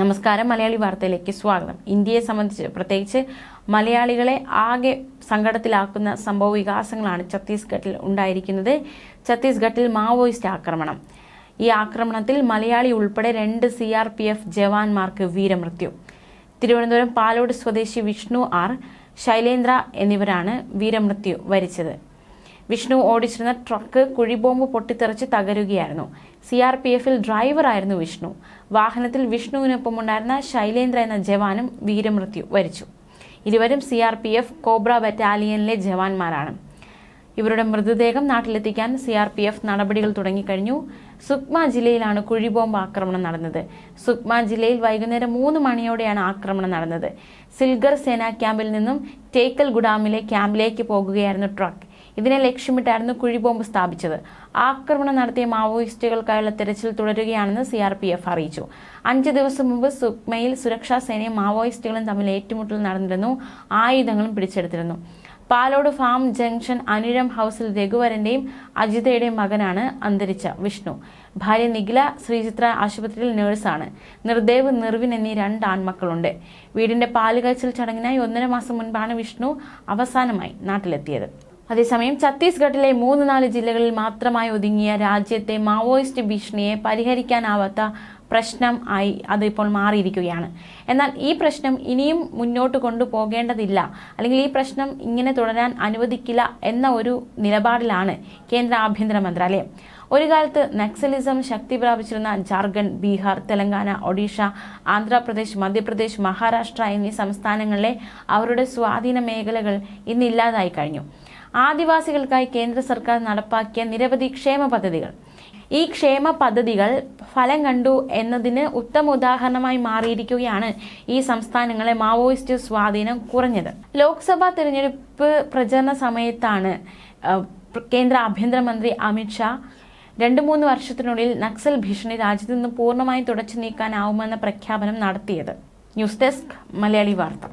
നമസ്കാരം മലയാളി വാർത്തയിലേക്ക് സ്വാഗതം. ഇന്ത്യയെ സംബന്ധിച്ച് പ്രത്യേകിച്ച് മലയാളികളെ ആകെ സങ്കടത്തിലാക്കുന്ന സംഭവ വികാസങ്ങളാണ് ഛത്തീസ്ഗഡിൽ ഉണ്ടായിരിക്കുന്നത്. ഛത്തീസ്ഗഡിൽ മാവോയിസ്റ്റ് ആക്രമണം. ഈ ആക്രമണത്തിൽ മലയാളി ഉൾപ്പെടെ രണ്ട് സി ആർ പി എഫ് ജവാന്മാർക്ക് വീരമൃത്യു. തിരുവനന്തപുരം പാലോട് സ്വദേശി വിഷ്ണു ആർ ശൈലേന്ദ്ര എന്നിവരാണ് വീരമൃത്യു വരിച്ചത്. വിഷ്ണു ഓടിച്ചിരുന്ന ട്രക്ക് കുഴിബോംബ് പൊട്ടിത്തെറിച്ച് തകരുകയായിരുന്നു. സി ആർ പി എഫിൽ ഡ്രൈവറായിരുന്നു വിഷ്ണു. വാഹനത്തിൽ വിഷ്ണുവിനൊപ്പം ഉണ്ടായിരുന്ന ശൈലേന്ദ്ര എന്ന ജവാനും വീരമൃത്യു വരിച്ചു. ഇരുവരും C R P F cobra ബറ്റാലിയനിലെ ജവാന്മാരാണ്. ഇവരുടെ മൃതദേഹം നാട്ടിലെത്തിക്കാൻ സി ആർ പി എഫ് നടപടികൾ തുടങ്ങിക്കഴിഞ്ഞു. സുക്മ ജില്ലയിലാണ് കുഴിബോംബ് ആക്രമണം നടന്നത്. സുക്മ ജില്ലയിൽ വൈകുന്നേരം മൂന്ന് മണിയോടെയാണ് ആക്രമണം നടന്നത്. സിൽഗർ സേനാ ക്യാമ്പിൽ നിന്നും ടേക്കൽ ഗുഡാമിലെ ക്യാമ്പിലേക്ക് പോകുകയായിരുന്നു ട്രക്ക്. ഇതിനെ ലക്ഷ്യമിട്ടായിരുന്നു കുഴിബോംബ് സ്ഥാപിച്ചത്. ആക്രമണം നടത്തിയ മാവോയിസ്റ്റുകൾക്കായുള്ള തെരച്ചിൽ തുടരുകയാണെന്ന് സി ആർ പി എഫ് അറിയിച്ചു. അഞ്ച് ദിവസം മുമ്പ് സുക്മയിൽ സുരക്ഷാ സേനയും മാവോയിസ്റ്റുകളും തമ്മിൽ ഏറ്റുമുട്ടൽ നടന്നിരുന്നു. ആയുധങ്ങളും പിടിച്ചെടുത്തിരുന്നു. പാലോട് ഫാം ജംഗ്ഷൻ അനുരം ഹൗസിൽ രഘുവരന്റെയും അജിതയുടെയും മകനാണ് അന്തരിച്ച വിഷ്ണു. ഭാര്യ നിഖില ശ്രീചിത്ര ആശുപത്രിയിൽ നഴ്സാണ്. നിർദേവ് നിർവിൻ എന്നീ രണ്ട് ആൺമക്കളുണ്ട്. വീടിന്റെ പാലുകാച്ചൽ ചടങ്ങിനായി ഒന്നര മാസം മുൻപാണ് വിഷ്ണു അവസാനമായി നാട്ടിലെത്തിയത്. അതേസമയം ഛത്തീസ്ഗഡിലെ മൂന്ന് നാല് ജില്ലകളിൽ മാത്രമായി ഒതുങ്ങിയ രാജ്യത്തെ മാവോയിസ്റ്റ് ഭീഷണിയെ പരിഹരിക്കാനാവാത്ത പ്രശ്നം ആയി അതിപ്പോൾ മാറിയിരിക്കുകയാണ്. എന്നാൽ ഈ പ്രശ്നം ഇനിയും മുന്നോട്ട് കൊണ്ടുപോകേണ്ടതില്ല. അല്ലെങ്കിൽ ഈ പ്രശ്നം ഇങ്ങനെ തുടരാൻ അനുവദിക്കില്ല എന്ന ഒരു നിലപാടിലാണ് കേന്ദ്ര ആഭ്യന്തര മന്ത്രാലയം. ഒരു കാലത്ത് നക്സലിസം ശക്തി പ്രാപിച്ചിരുന്ന ജാർഖണ്ഡ് ബീഹാർ തെലങ്കാന ഒഡീഷ ആന്ധ്രാപ്രദേശ് മധ്യപ്രദേശ് മഹാരാഷ്ട്ര എന്നീ സംസ്ഥാനങ്ങളിലെ അവരുടെ സ്വാധീന മേഖലകൾ ഇന്നില്ലാതായി കഴിഞ്ഞു. ആദിവാസികൾക്കായി കേന്ദ്ര സർക്കാർ നടപ്പാക്കിയ നിരവധി ക്ഷേമ പദ്ധതികൾ. ഈ ക്ഷേമ പദ്ധതികൾ ഫലം കണ്ടു എന്നതിന് ഉത്തമ ഉദാഹരണമായി മാറിയിരിക്കുകയാണ് ഈ സംസ്ഥാനങ്ങളെ മാവോയിസ്റ്റ് സ്വാധീനം കുറഞ്ഞത്. ലോക്സഭാ തിരഞ്ഞെടുപ്പ് പ്രചരണ സമയത്താണ് കേന്ദ്ര ആഭ്യന്തരമന്ത്രി അമിത്ഷാ രണ്ട് മൂന്ന് വർഷത്തിനുള്ളിൽ നക്സൽ ഭീഷണി രാജ്യത്ത് നിന്ന് പൂർണമായും തുടച്ചു നീക്കാനാവുമെന്ന പ്രഖ്യാപനം നടത്തിയത്. ന്യൂസ് ഡെസ്ക് മലയാളി വാർത്ത.